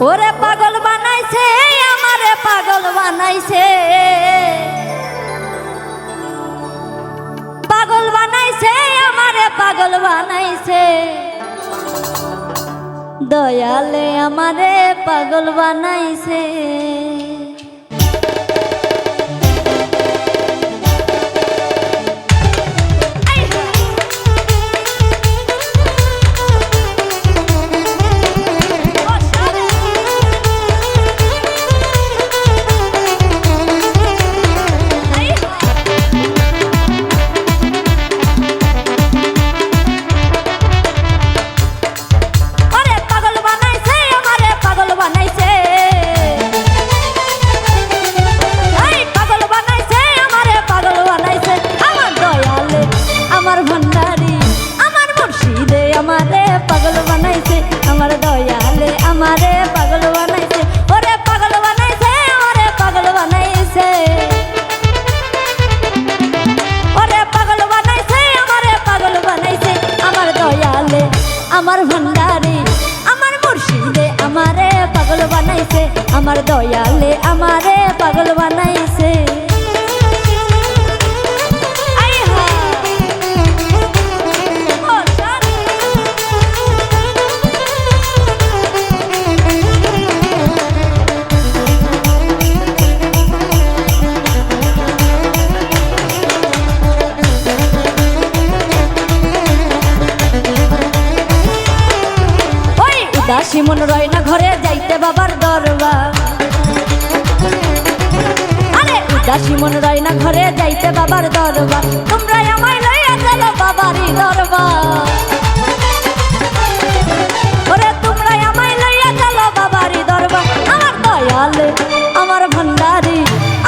ওরে পাগল বানাইছে, আমারে পাগল বানাইছে। পাগল বানাইছে, আমারে পাগল বানাইছে। দয়ালে আমারে পাগল বানাইছে। পাগল বানাইছে, আমার দয়ালে আমারে পাগল বানাইছে। ওরে পাগল বানাইছে, আমারে পাগল বানাইছে। ওরে পাগল বানাইছে, আমারে পাগল বানাইছে। আমার দয়ালে, আমার ভান্ডারি, আমার মুর্শিদে আমারে পাগল বানাইছে। আমার দয়ালে আমারে পাগল বানাইছে। উদাসী মন রয় না ঘরে, যাইতে বাবার দরবার। আরে মন রয় না ঘরে, যাইতে বাবার দরবার। তোমরা আমায় লইয়া চলো বাবারই দরবার। তোমরা আমায় লইয়া চলো বাবারই দরবার। আমার আমার ভান্ডারি,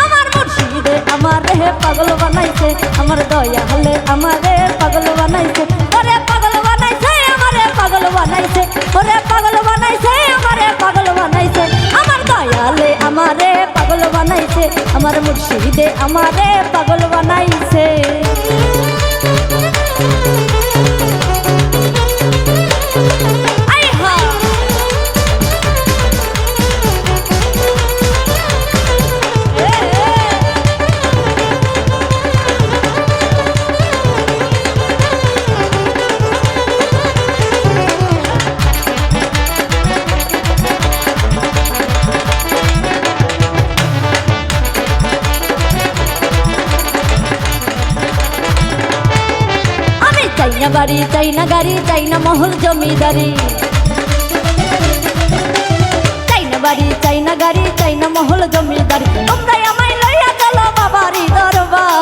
আমার মুর্শিদে, আমার হে পাগল বানাইছে। আমার দয়ালে, আমারে আমার মুর্শিদে আমারে পাগল বানাইছে। না বাড়ি চাই না গাড়ি চাই না মহল জমিদারি। চাই না বাড়ি চাই না গাড়ি চাই না মহল জমিদারি। তোমরাই আমায় লইয়া চলো বাবারি দরবার।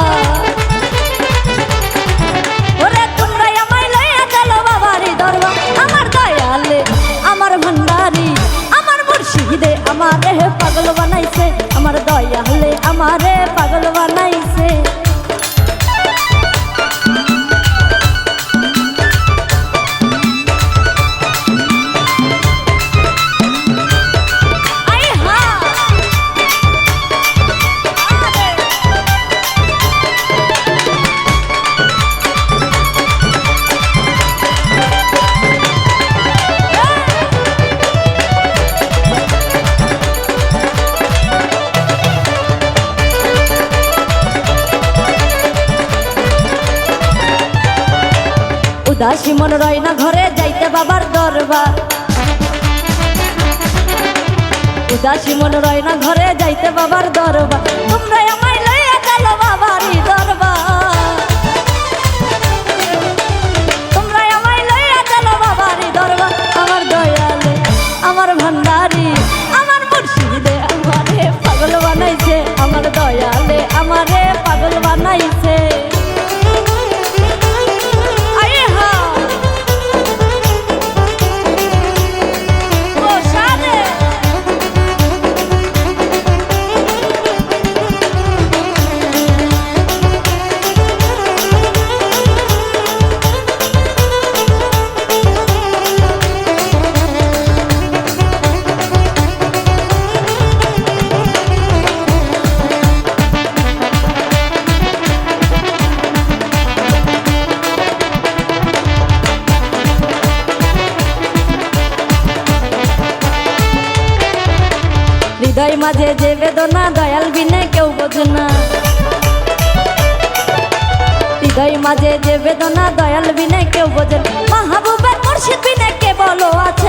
উদাসী মন রয় না ঘরে, যাইতে বাবার দরবার। উদাসী মন রয় না ঘরে, যাইতে বাবার দরবার। তোমরা বুকের মাঝে যে বেদনা, দয়াল বিনে কেউ বোঝে না। হৃদয় মাঝে যে বেদনা, দয়াল বিনে কেউ বোঝে মাহবুবের মুর্শিদ বিনে কে বলো আছে?